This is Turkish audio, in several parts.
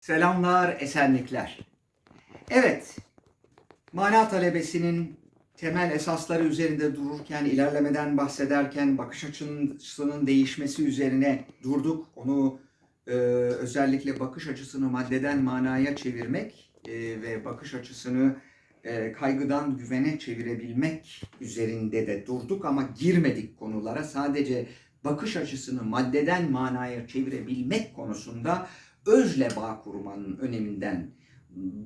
Selamlar, esenlikler. Evet, mana talebesinin temel esasları üzerinde dururken, ilerlemeden bahsederken bakış açısının değişmesi üzerine durduk. Onu e, özellikle bakış açısını maddeden manaya çevirmek e, ve bakış açısını e, kaygıdan güvene çevirebilmek üzerinde de durduk ama girmedik konulara. Sadece bakış açısını maddeden manaya çevirebilmek konusunda özle bağ kurmanın öneminden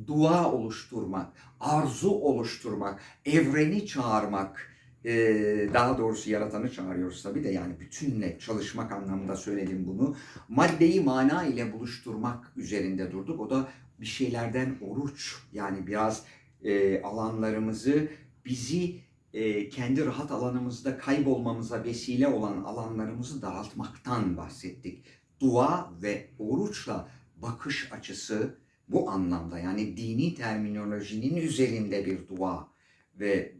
dua oluşturmak, arzu oluşturmak, evreni çağırmak, eee, daha doğrusu yaratanı çağırıyoruz tabii de yani bütünle çalışmak anlamında söyledim bunu. Maddeyi mana ile buluşturmak üzerinde durduk. O da bir şeylerden oruç yani biraz eee, alanlarımızı bizi eee, kendi rahat alanımızda kaybolmamıza vesile olan alanlarımızı daraltmaktan bahsettik dua ve oruçla bakış açısı bu anlamda yani dini terminolojinin üzerinde bir dua ve e,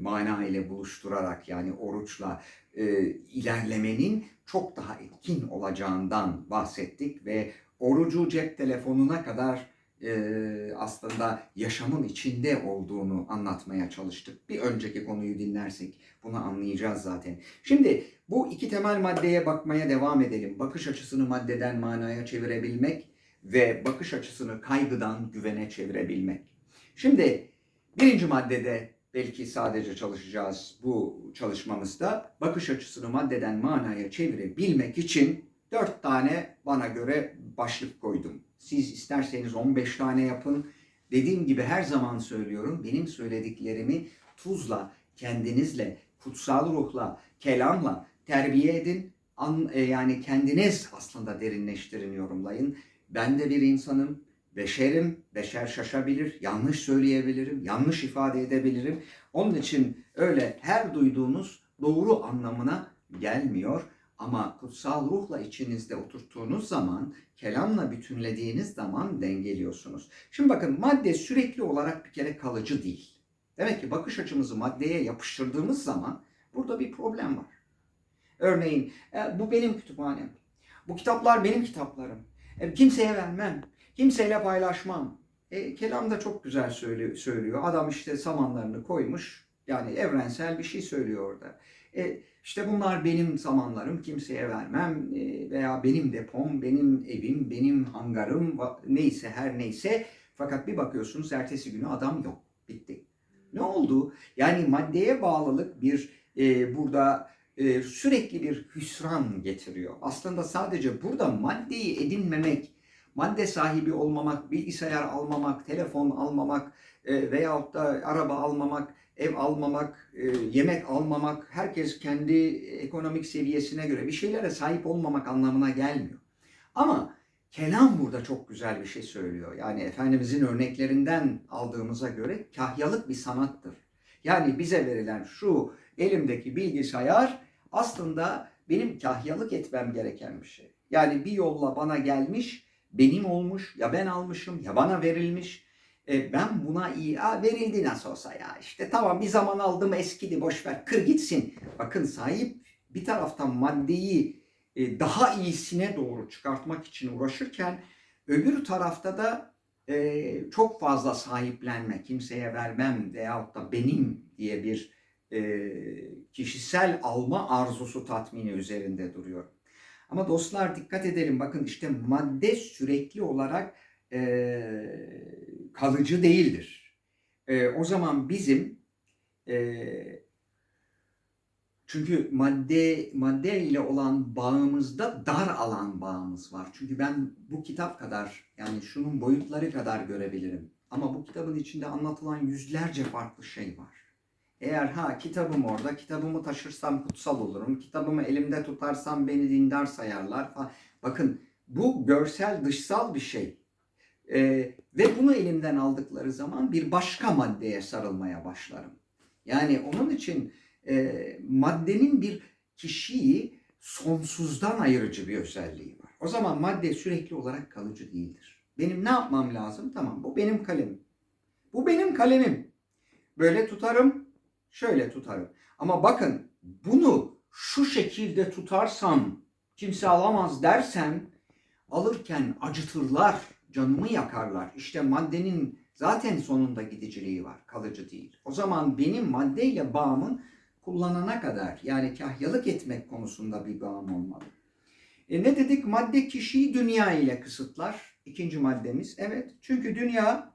mana ile buluşturarak yani oruçla e, ilerlemenin çok daha etkin olacağından bahsettik ve orucu cep telefonuna kadar e, aslında yaşamın içinde olduğunu anlatmaya çalıştık. Bir önceki konuyu dinlersek bunu anlayacağız zaten. Şimdi bu iki temel maddeye bakmaya devam edelim. Bakış açısını maddeden manaya çevirebilmek ve bakış açısını kaygıdan güvene çevirebilmek. Şimdi birinci maddede belki sadece çalışacağız bu çalışmamızda. Bakış açısını maddeden manaya çevirebilmek için dört tane bana göre başlık koydum. Siz isterseniz 15 tane yapın. Dediğim gibi her zaman söylüyorum. Benim söylediklerimi tuzla, kendinizle, kutsal ruhla, kelamla terbiye edin. An, e, yani kendiniz aslında derinleştirin, yorumlayın. Ben de bir insanım, beşerim, beşer şaşabilir, yanlış söyleyebilirim, yanlış ifade edebilirim. Onun için öyle her duyduğunuz doğru anlamına gelmiyor. Ama kutsal ruhla içinizde oturttuğunuz zaman, kelamla bütünlediğiniz zaman dengeliyorsunuz. Şimdi bakın madde sürekli olarak bir kere kalıcı değil. Demek ki bakış açımızı maddeye yapıştırdığımız zaman burada bir problem var. Örneğin e, bu benim kütüphanem. Bu kitaplar benim kitaplarım. E, kimseye vermem. Kimseyle paylaşmam. E, kelam da çok güzel söylüyor. Adam işte samanlarını koymuş. Yani evrensel bir şey söylüyor orada. E, işte bunlar benim samanlarım, kimseye vermem e, veya benim depom, benim evim, benim hangarım, neyse her neyse. Fakat bir bakıyorsunuz ertesi günü adam yok, bitti. Ne oldu? Yani maddeye bağlılık bir e, burada e, sürekli bir hüsran getiriyor. Aslında sadece burada maddeyi edinmemek, madde sahibi olmamak, bilgisayar almamak, telefon almamak e, veyahut da araba almamak, ev almamak, e, yemek almamak, herkes kendi ekonomik seviyesine göre bir şeylere sahip olmamak anlamına gelmiyor. Ama kelam burada çok güzel bir şey söylüyor. Yani Efendimizin örneklerinden aldığımıza göre kahyalık bir sanattır. Yani bize verilen şu elimdeki bilgisayar aslında benim kahyalık etmem gereken bir şey. Yani bir yolla bana gelmiş, benim olmuş, ya ben almışım, ya bana verilmiş. E, ben buna iyi, Aa, verildi nasıl olsa ya işte tamam bir zaman aldım eskidi boş ver kır gitsin. Bakın sahip bir taraftan maddeyi e, daha iyisine doğru çıkartmak için uğraşırken öbür tarafta da e, çok fazla sahiplenme, kimseye vermem veyahut da benim diye bir e, kişisel alma arzusu tatmini üzerinde duruyor. Ama dostlar dikkat edelim bakın işte madde sürekli olarak e, kalıcı değildir. E, o zaman bizim e, çünkü madde madde ile olan bağımızda dar alan bağımız var. Çünkü ben bu kitap kadar yani şunun boyutları kadar görebilirim. Ama bu kitabın içinde anlatılan yüzlerce farklı şey var. Eğer ha kitabım orada, kitabımı taşırsam kutsal olurum, kitabımı elimde tutarsam beni dindar sayarlar falan. Bakın bu görsel dışsal bir şey. Ee, ve bunu elimden aldıkları zaman bir başka maddeye sarılmaya başlarım. Yani onun için e, maddenin bir kişiyi sonsuzdan ayırıcı bir özelliği var. O zaman madde sürekli olarak kalıcı değildir. Benim ne yapmam lazım? Tamam bu benim kalemim. Bu benim kalemim. Böyle tutarım, şöyle tutarım. Ama bakın bunu şu şekilde tutarsam kimse alamaz dersem alırken acıtırlar, canımı yakarlar. İşte maddenin zaten sonunda gidiciliği var, kalıcı değil. O zaman benim maddeyle bağımın kullanana kadar yani kahyalık etmek konusunda bir bağım olmalı. E ne dedik? Madde kişiyi dünya ile kısıtlar. İkinci maddemiz. Evet. Çünkü dünya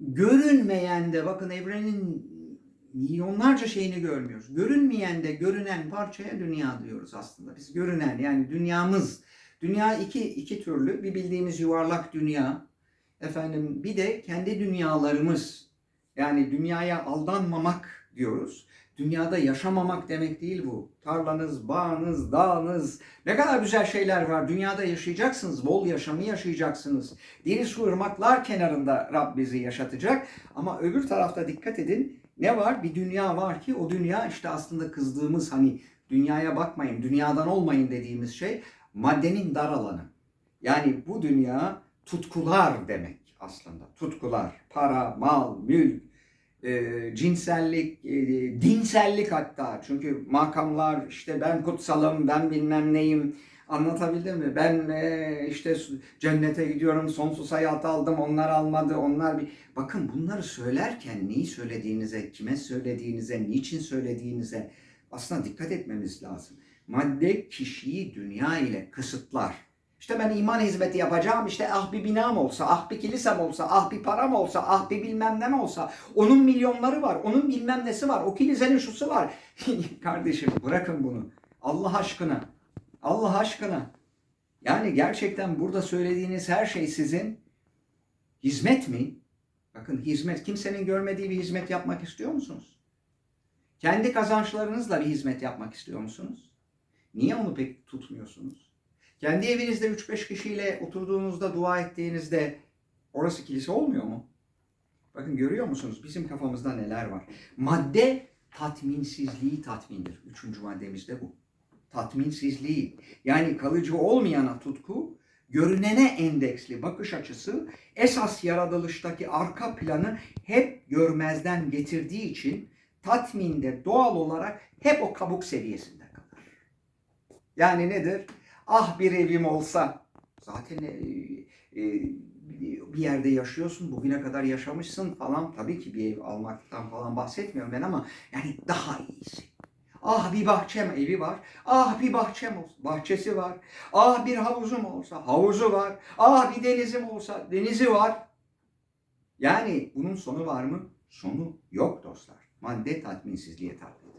görünmeyen de bakın evrenin milyonlarca şeyini görmüyoruz. Görünmeyen de görünen parçaya dünya diyoruz aslında. Biz görünen yani dünyamız. Dünya iki, iki türlü. Bir bildiğimiz yuvarlak dünya. Efendim bir de kendi dünyalarımız. Yani dünyaya aldanmamak diyoruz. Dünyada yaşamamak demek değil bu. Tarlanız, bağınız, dağınız ne kadar güzel şeyler var. Dünyada yaşayacaksınız. Bol yaşamı yaşayacaksınız. Deniz su ırmaklar kenarında Rab bizi yaşatacak. Ama öbür tarafta dikkat edin. Ne var? Bir dünya var ki o dünya işte aslında kızdığımız hani dünyaya bakmayın, dünyadan olmayın dediğimiz şey maddenin dar alanı. Yani bu dünya tutkular demek aslında. Tutkular, para, mal, mülk, e, cinsellik, e, dinsellik hatta. Çünkü makamlar işte ben kutsalım, ben bilmem neyim. Anlatabildim mi? Ben e, işte cennete gidiyorum, sonsuz hayat aldım, onlar almadı, onlar bir... Bakın bunları söylerken neyi söylediğinize, kime söylediğinize, niçin söylediğinize aslında dikkat etmemiz lazım. Madde kişiyi dünya ile kısıtlar. İşte ben iman hizmeti yapacağım, işte ah bir binam olsa, ah bir kilisem olsa, ah bir param olsa, ah bir bilmem ne olsa. Onun milyonları var, onun bilmem nesi var, o kilisenin şusu var. Kardeşim bırakın bunu. Allah aşkına. Allah aşkına. Yani gerçekten burada söylediğiniz her şey sizin hizmet mi? Bakın hizmet, kimsenin görmediği bir hizmet yapmak istiyor musunuz? Kendi kazançlarınızla bir hizmet yapmak istiyor musunuz? Niye onu pek tutmuyorsunuz? Kendi evinizde 3-5 kişiyle oturduğunuzda, dua ettiğinizde orası kilise olmuyor mu? Bakın görüyor musunuz bizim kafamızda neler var? Madde tatminsizliği tatmindir. Üçüncü maddemiz de bu. Tatminsizliği. Yani kalıcı olmayana tutku, görünene endeksli bakış açısı esas yaratılıştaki arka planı hep görmezden getirdiği için tatminde doğal olarak hep o kabuk seviyesinde kalır. Yani nedir? Ah bir evim olsa. Zaten e, e, bir yerde yaşıyorsun, bugüne kadar yaşamışsın falan. Tabii ki bir ev almaktan falan bahsetmiyorum ben ama yani daha iyisi. Ah bir bahçem evi var. Ah bir bahçem olsa bahçesi var. Ah bir havuzum olsa havuzu var. Ah bir denizim olsa denizi var. Yani bunun sonu var mı? Sonu yok dostlar. Madde tatminsizliğe tatmin.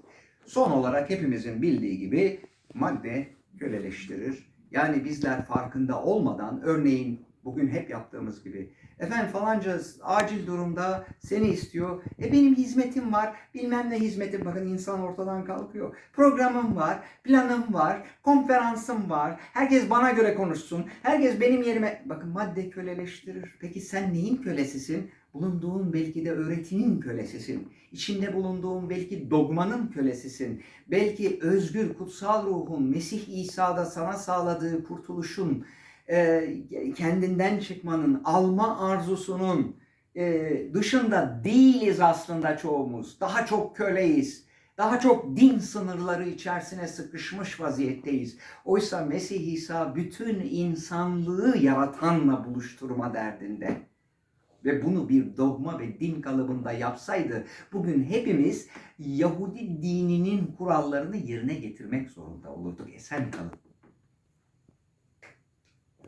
Son olarak hepimizin bildiği gibi madde köleleştirir. Yani bizler farkında olmadan örneğin bugün hep yaptığımız gibi efendim falanca acil durumda seni istiyor. E benim hizmetim var. Bilmem ne hizmetim. Bakın insan ortadan kalkıyor. Programım var. Planım var. Konferansım var. Herkes bana göre konuşsun. Herkes benim yerime. Bakın madde köleleştirir. Peki sen neyin kölesisin? Bulunduğun belki de öğretinin kölesisin. İçinde bulunduğun belki dogmanın kölesisin. Belki özgür kutsal ruhun Mesih İsa'da sana sağladığı kurtuluşun kendinden çıkmanın, alma arzusunun e, dışında değiliz aslında çoğumuz. Daha çok köleyiz. Daha çok din sınırları içerisine sıkışmış vaziyetteyiz. Oysa Mesih İsa bütün insanlığı yaratanla buluşturma derdinde. Ve bunu bir dogma ve din kalıbında yapsaydı bugün hepimiz Yahudi dininin kurallarını yerine getirmek zorunda olurduk. Esen kalın.